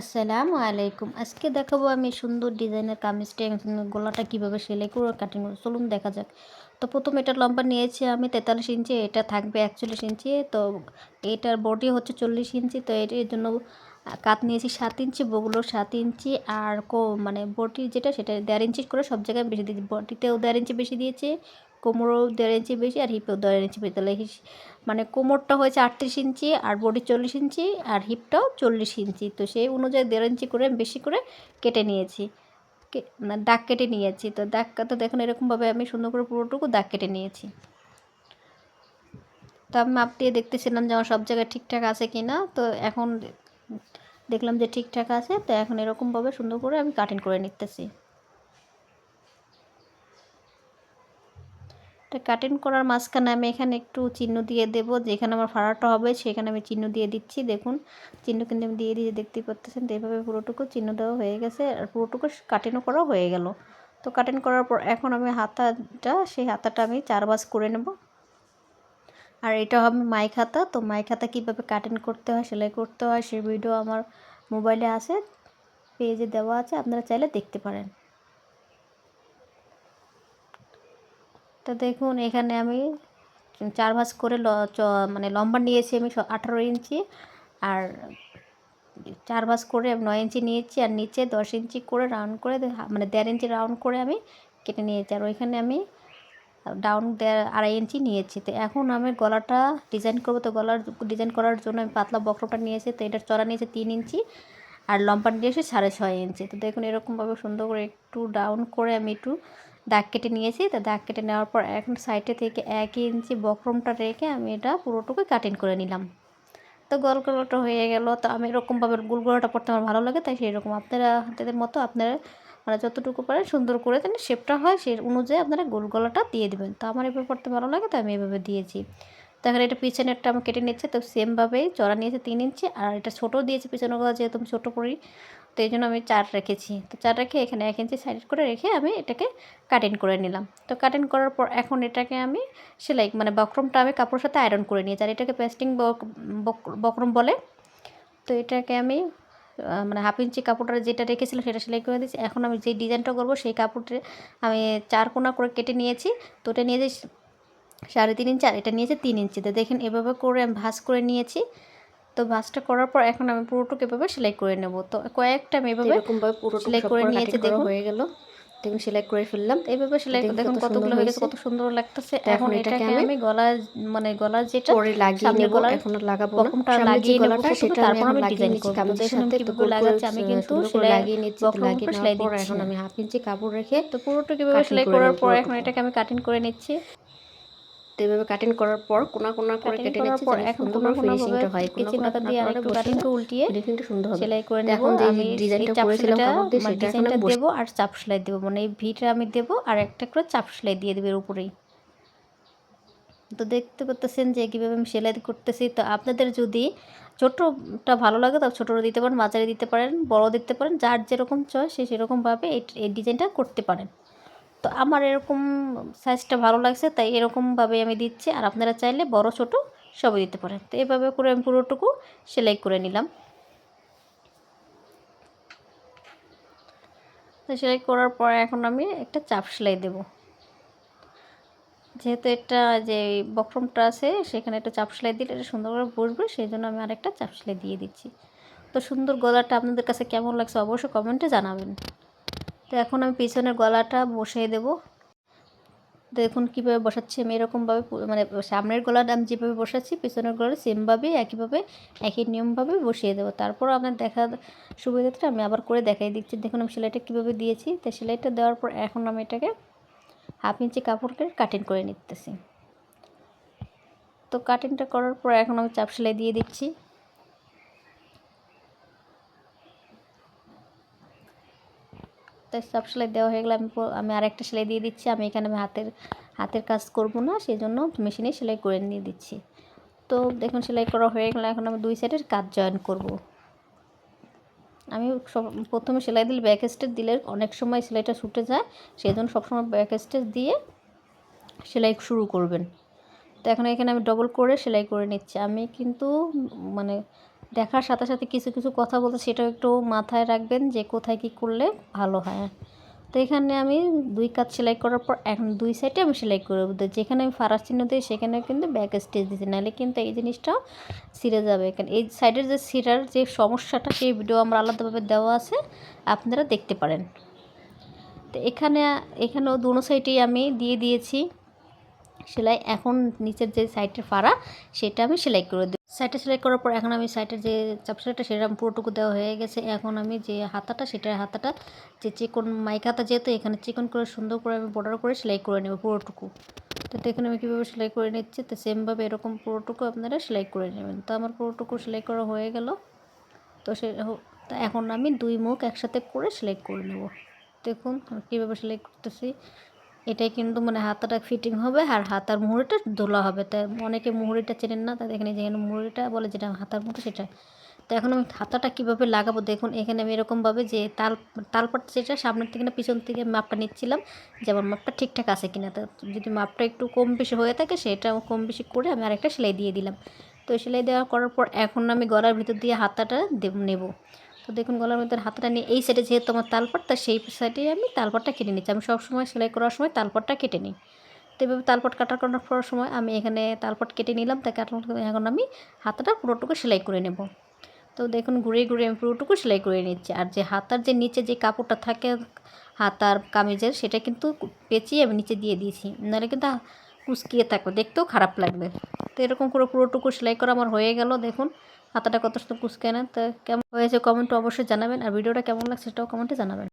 আসসালামু আলাইকুম। আজকে দেখাবো আমি সুন্দর ডিজাইনের কামিজটা গলাটা কীভাবে সেলাই করে কাটিং করব, চলুন দেখা যাক। তো প্রথম এটা লম্বা নিয়েছি আমি, তেতাল্লিশ ইঞ্চি, এটা থাকবে একচল্লিশ ইঞ্চি, তো এটার বডি হচ্ছে চল্লিশ ইঞ্চি, তো এর জন্য কাত নিয়েছি সাত ইঞ্চি বগুলো সাত ইঞ্চি, আর কো মানে বটি যেটা সেটা দেড় ইঞ্চি করে সব জায়গায় বেশি দিয়েছি। বটিতেও দেড় ইঞ্চি বেশি দিয়েছে, কোমরও দেড় ইঞ্চি বেশি, আর হিপেও দেড় ইঞ্চি বেশি, তাহলে মানে কোমরটা হয়েছে আটত্রিশ ইঞ্চি আর বডি চল্লিশ ইঞ্চি আর হিপটাও চল্লিশ ইঞ্চি। তো সেই অনুযায়ী দেড় ইঞ্চি করে বেশি করে কেটে নিয়েছি। মানে দাগ কেটে নিয়েছি। তো দাগ তো দেখুন এরকমভাবে আমি সুন্দর করে পুরোটুকু দাগ কেটে নিয়েছি। তো আমি মাপ দিয়ে দেখতেছিলাম যে আমার সব জায়গায় ঠিকঠাক আছে কি না। তো এখন দেখলাম যে ঠিকঠাক আছে। তো এখন এরকমভাবে সুন্দর করে আমি কাটিং করে নিতেছি। এটা কাটিং করার মাঝখানে আমি এখানে একটু চিহ্ন দিয়ে দেব। যেখানে আমার ফাড়াটা হবে, সেখানে আমি চিহ্ন দিয়ে দিচ্ছি। দেখুন, চিহ্ন কিন্তু আমি দিয়ে দিয়ে দেখতে পাচ্ছেন তো এইভাবে পুরোটুকু চিহ্ন দেওয়া হয়ে গেছে আর পুরোটুকু কাটিংও করা হয়ে গেল। তো কাটিং করার পর এখন আমি হাতাটা, সেই হাতাটা আমি চার বাস করে নেব। আর এটা হবে মাইক হাতা। তো মাইক হাতা কীভাবে কাটিং করতে হয়, সেলাই করতে হয় সেই ভিডিও আমার মোবাইলে আছে পেজে দেওয়া আছে, আপনারা চাইলে দেখতে পারেন। তো দেখুন, এখানে আমি চার ভাঁজ করে মানে লম্বা নিয়েছি আমি আঠারো ইঞ্চি আর চার ভাঁজ করে নয় ইঞ্চি নিয়েছি আর নিচে দশ ইঞ্চি করে রাউন্ড করে মানে দেড় ইঞ্চি রাউন্ড করে আমি কেটে নিয়েছি আর ওইখানে আমি ডাউন আড়াই ইঞ্চি নিয়েছি। তো এখন আমি গলাটা ডিজাইন করব। তো গলার ডিজাইন করার জন্য আমি পাতলা বক্রটা নিয়েছি। তো এটার চড়া নিয়েছি তিন ইঞ্চি আর লম্বা নিয়েছি সাড়ে ছয় ইঞ্চি। তো দেখুন, এরকমভাবে সুন্দর করে একটু ডাউন করে আমি একটু দাগ কেটে নিয়েছি। তো দাগ কেটে নেওয়ার পর এখন সাইডে থেকে এক ইঞ্চি বক্রমটা রেখে আমি এটা পুরোটুকু কাটিং করে নিলাম। তো গোল গলাটা হয়ে গেল। তো আমি এরকমভাবে গোল গলাটা পড়তে আমার ভালো লাগে, তাই সেই রকম আপনারা হাতেদের মতো আপনারা মানে যতটুকু পারেন সুন্দর করে দেন শেপটা হয়, সেই অনুযায়ী আপনারা গোল গলাটা দিয়ে দেবেন। তো আমার এভাবে পড়তে ভালো লাগে তো আমি এভাবে দিয়েছি। তো এখন এটা পিছনেরটা আমি কেটে নিচ্ছে। তো সেমভাবেই চড়া নিয়েছে তিন ইঞ্চি, আর এটা ছোটো দিয়েছে পিছনের গলা যেহেতু আমি ছোটো পড়ি। তো এই জন্য আমি চার রেখেছি। তো চার রেখে এখানে এক ইঞ্চি সাইড করে রেখে আমি এটাকে কাটিং করে নিলাম। তো কাটিং করার পর এখন এটাকে আমি সেলাই মানে বক্রমটা আমি কাপড়ের সাথে আয়রন করে নিয়েছি। আর এটাকে পেস্টিং বক্রম বলে। তো এটাকে আমি মানে হাফ ইঞ্চি কাপড়টা যেটা রেখেছিলাম সেটা সেলাই করে দিয়েছি। এখন আমি যে ডিজাইনটা করব সেই কাপড়টা আমি চার কোনা করে কেটে নিয়েছি। তো এটা নিয়ে যে সাড়ে তিন ইঞ্চি আর এটা নিয়েছে তিন ইঞ্চিতে। দেখেন এভাবে করে আমি ভাঁজ করে নিয়েছি। তো ভাঁজটা করার পর এখন আমি পুরোটুকু এভাবে সেলাই করে নেব। তো কয়েকটা আমি এভাবে সেলাই করে নিয়েছি দেখুন। হয়ে গেল। দেখুন সেলাই করে ফেললাম। এইভাবে সেলাই দেখুন কতগুলো হয়ে গেছে কত সুন্দর লাগতেছে। এখন এটাকে আমি গলা মানে গলা যেটা পরে লাগিয়ে নেব এখন লাগাবো বকমটা লাগিয়ে গলাটা সেটা তারপর আমি ডিজাইন করব। কামিজের সাথে কীভাবে লাগাচ্ছি আমি কিন্তু সেলাই লাগিয়ে নিচ্ছি লাগিয়ে নেওয়ার পর এখন আমি হাফ ইঞ্চি কাপড় রেখে তো পুরোটুকু এভাবে সেলাই করার পর এখন এটাকে আমি কাটিং করে নিচ্ছি। তো এভাবে কাটিং করার পর কোনা কোনা করে কেটে নিচ্ছি পর এখন কোনা কোনা ফিনিশিংটা হয় কিচি পাতা দিয়ে আর একটু কাটিংটা উল্টিয়ে ফিনিশিংটা সুন্দর হবে। সেলাই করে নেব এখন যে ডিজাইনটা করেছিলাম কাপড় দিয়ে সেটা এখন দেব আর চাপ সেলাই দেব মানে এই ভিটা আমি দেব আর একটা করে চাপ সেলাই দিয়ে দেব এর উপরেই। তো দেখতে পাচ্ছেন যে কীভাবে আমি সেলাই করতেছি তো আপনাদের যদি ছোটোটা ভালো লাগে তো ছোটো দিতে পারেন মাঝারি দিতে পারেন বড় দিতে পারেন যার যেরকম চয় সে সেরকমভাবে এই ডিজাইনটা করতে পারেন। তো আমার এরকম সাইজটা ভালো লাগছে, তাই এরকমভাবে আমি দিচ্ছি। আর আপনারা চাইলে বড়, ছোট সবই দিতে পারেন। তো এভাবে করে আমি পুরোটুকু সেলাই করে নিলাম। তো সেলাই করার পরে এখন আমি একটা চাপ সেলাই দেব। যেহেতু এটা যে বক্রমটা আছে, সেখানে একটা চাপ সেলাই দিলে এটা সুন্দর করে বসবে, সেই জন্য আমি আরেকটা চাপ সেলাই দিয়ে দিচ্ছি। তো সুন্দর গলাটা আপনাদের কাছে কেমন লাগছে অবশ্যই কমেন্টে জানাবেন। তো এখন আমি পিছনের গলাটা বসিয়ে দেব। দেখুন কীভাবে বসাচ্ছি আমি এরকমভাবে মানে সামনের গলাটা আমি যেভাবে বসাচ্ছি, পিছনের গলাটা সেমভাবে একইভাবে, একই নিয়মভাবে বসিয়ে দেবো। তারপর আপনার দেখা সুবিধাটা আমি আবার করে দেখাই দিচ্ছি। দেখুন আমি সেলাইটা কীভাবে দিয়েছি। তো সেলাইটা দেওয়ার পর এখন আমি এটাকে হাফ ইঞ্চি কাপড়কে কাটিং করে নিতেছি। তো কাটিংটা করার পর এখন আমি চাপ সেলাই দিয়ে দিচ্ছি। তো সব সেলাই দেওয়া হয়ে গেলে আমি আমি আরেকটা সেলাই দিয়ে দিচ্ছি। আমি এখানে আমি হাতের হাতের কাজ করব না সেই জন্য মেশিনে সেলাই করে নিয়ে দিচ্ছি। তো দেখুন, সেলাই করা হয়ে গেলে এখন আমি দুই সাইডের কাজ জয়েন করব। আমি সব প্রথমে সেলাই দিলে ব্যাক স্টেচ দিলে অনেক সময় সেলাইটা ছুটে যায় সেই জন্য সবসময় ব্যাক স্টেচ দিয়ে সেলাই শুরু করবেন। তো এখন এখানে আমি ডবল করে সেলাই করে নিচ্ছি। আমি কিন্তু মানে দেখার সাথে সাথে কিছু কিছু কথা বলতে সেটাও একটু মাথায় রাখবেন যে কোথায় কী করলে ভালো হয়। তো এখানে আমি দুই কাজ সেলাই করার পর এখন দুই সাইডে আমি সেলাই করে দেবো। যেখানে আমি ফারাস চিহ্ন দিই সেখানে কিন্তু ব্যাক স্টেজ দিচ্ছি নাহলে কিন্তু এই জিনিসটা ছিঁড়ে যাবে। কারণ এই সাইডের যে ছিঁড়ার যে সমস্যাটা, সেই ভিডিও আমার আলাদাভাবে দেওয়া আছে। আপনারা দেখতে পারেন। তো এখানে, এখানেও দুনো সাইডেই আমি দিয়ে দিয়েছি। সেলাই, এখন নিচের যে সাইডের ফাড়া, সেটা আমি সেলাই করে দিই সাইডে সেলাই করার পর এখন আমি সাইডের যে চাপ সেলাইটা, সেটা পুরোটুকু দেওয়া হয়ে গেছে। এখন আমি যে হাতাটা, সেটার হাতাটা, যে চিকন মাইক হাতা যেহেতু, এখানে চিকন করে সুন্দর করে আমি বর্ডার করে সেলাই করে নেব পুরোটুকু। তো দেখুন আমি কীভাবে সেলাই করে নিচ্ছি। তো সেমভাবে এরকম পুরোটুকু আপনারা সেলাই করে নেবেন। তো আমার পুরোটুকু সেলাই করা হয়ে গেল। তো সে তো এখন আমি দুই মুখ একসাথে করে সেলাই করে নেব। দেখুন কীভাবে সেলাই করতেছি। এটাই কিন্তু মানে হাতাটা ফিটিং হবে আর হাতার মুহুরিটা দোলা হবে। তাই অনেকে মুহুরিটা চেনেন না তাই এখানে যেখানে মুহুরিটা বলে যেটা হাতার মুহুরি সেটা। তো এখন আমি হাতাটা কীভাবে লাগাবো? দেখুন, এখানে আমি এরকমভাবে যে তাল, তালপাট যেটা সামনের থেকে না পিছন থেকে মাপটা নিচ্ছিলাম যেমন মাপটা ঠিকঠাক আছে কিনা। তো যদি মাপটা একটু কম বেশি হয়ে থাকে, সেটা কম বেশি করে আমি আরেকটা সেলাই দিয়ে দিলাম। তো সেলাই দেওয়া করার পর এখন আমি গলার ভিতর দিয়ে হাতাটা দেব নেব। তো দেখুন, গলার মধ্যে হাতটা নিয়ে এই সাইডে যেহেতু আমার তালপাট তা সেই সাইডে আমি তালপাটটা কেটে নিচ্ছি। আমি সবসময় সেলাই করার সময় তালপাটটা কেটে নিই। তো এভাবে তালপাট কাটার করার সময় আমি এখানে তালপট কেটে নিলাম তাই কাটার এখন আমি হাতাটা পুরোটুকু সেলাই করে নেব। তো দেখুন, ঘুরে ঘুরে আমি পুরোটুকু সেলাই করে নিচ্ছি। আর যে হাতার যে নিচে যে কাপড়টা থাকে, হাতার কামিজের, সেটা কিন্তু পেঁচিয়ে আমি নিচে দিয়ে দিয়েছি। নাহলে কিন্তু কুচকিয়ে থাকবে, দেখতেও খারাপ লাগবে। তো এরকম করে পুরোটুকু সেলাই করা আমার হয়ে গেল। দেখুন হাতাটা কত সুন্দর কুচকে না, তো কেমন হয়েছে কমেন্ট অবশ্যই জানাবেন। আর ভিডিওটা কেমন লাগছে সেটাও কমেন্টে জানাবেন।